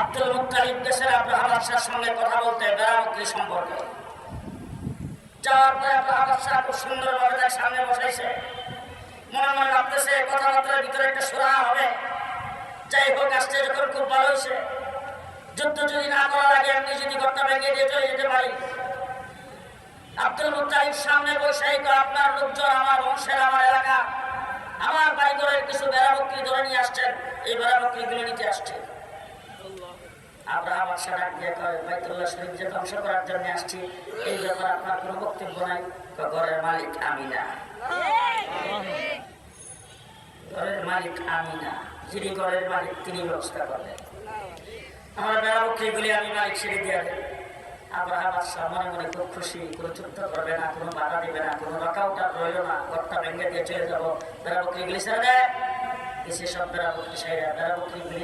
Abdul Muttalib দেশের আব্রাহ বাদশার সঙ্গে কথা বলতে বেড়ামুক্তি সম্পর্কে? যাওয়ার পরে আব্রাহ বাদশাহ খুব সুন্দরভাবে তার সামনে বসাইছে। মনে মনে ভাবতেছে, কথাবার্তার ভিতরে একটা সুরা হবে। যাই হোক আসছে যখন খুব ভালো হয়েছে, যুদ্ধ যদি না করার আগে আমি যদি ঘরটা ভেঙে দিয়ে চলে যেতে পারি, আব্দুল মুতালিব সামনে বসেই তো আপনার লোকজন, আমার বংশের, আমার এলাকা, আমার বাড়ি ঘরের কিছু বেড়া বকরি ধরে নিয়ে আসছেন। এই বেড়া বকরিগুলো নিতে আসছে। আব্রাহাম আশা ডাক বাইতুল্লাহ শরীফ যে ধ্বংস করার জন্য আসছি। এই ব্যাপারে আপনার কোনো বক্তব্য নাই? ঘরের মালিক আমি না ঘরের মালিক আমি না যিনি ঘরের মালিক, তিনি ব্যবস্থা করলেন আমার আমি মালিক ছেড়ে দিয়ে দেব। আব্রাহাম মনে মনে খুব খুশি, কোনো যুদ্ধ করবে না, কোনো বাধা দেবে না, কোনো রকাউটা রইল না, ঘরটা ভেঙে দিয়ে চলে যাব। বেড়া বকরিগুলি ছেড়ে দেয় সব বেড়া বকরি সাইরা বেড়া বকরিগুলি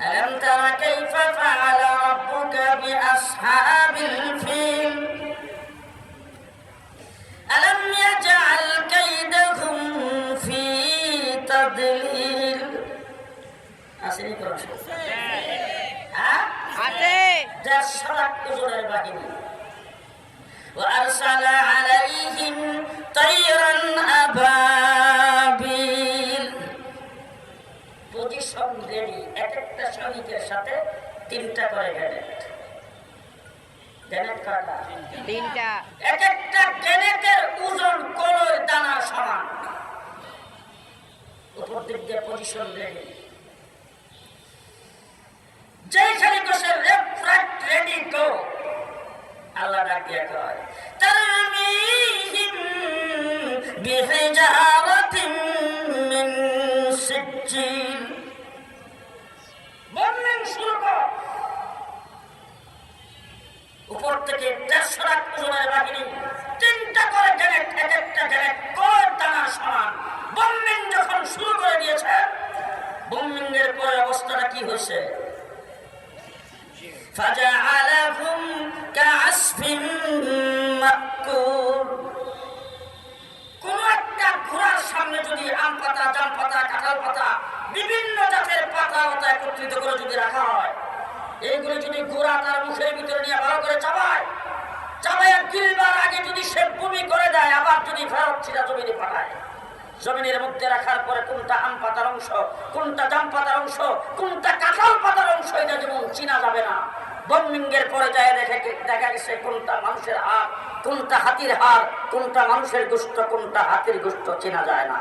ألم تر كيف فعل ربك بأصحاب الفيل ألم يجعل كيدهم في تضليل আসেনি কোরআন শরীফ? হ্যাঁ আছে দেড় শতাক ওজনের বাহিনী وأرسل সৈনিকের সাথে তিনটা করে গ্রেনেড গ্রেনেড কয়টা তিনটা। এক একটা গ্রেনেডের ওজন কলর দানা সমান। উপর দিক দিয়ে পজিশন রেডি যেখানে বসে লেফট রাইট রেডি গো আল্লাহ ডাক দিয়ে কয় তারমিহিম বিহিজারাতিন উপর থেকে দেড়শো লাখ ওজনের বাহিনী তিনটা করে গ্যানেট এক একটা গ্যানেট কর দানা সমান বম্বিং যখন শুরু করে দিয়েছে বম্বিং এর পরে অবস্থাটা কি হয়েছে فجعلهم كعصف একত্রিত করে যদি রাখা হয়, এইগুলো যদি ঘোড়া তার মুখের ভিতরে নিয়ে ভালো করে চাবায় চাবাইয়া গিলবার আগে যদি সে বমি করে দেয়, আবার যদি ফেরত ছিলা জমিনে পাঠায়। জমিনের মধ্যে রাখার পরে কোনটা আম পাতার অংশ, কোনটা জাম পাতার অংশ, কোনটা কাঁঠাল পাতার অংশ, এটা যেমন চিনা যাবে না। বম্বিংয়ের পরে যায় দেখে দেখা গেছে কোনটা মানুষের হাত কোনটা হাতির হাড়, কোনটা মানুষের গোষ্ঠ, কোনটা হাতির গোষ্ঠ, চেনা যায় না।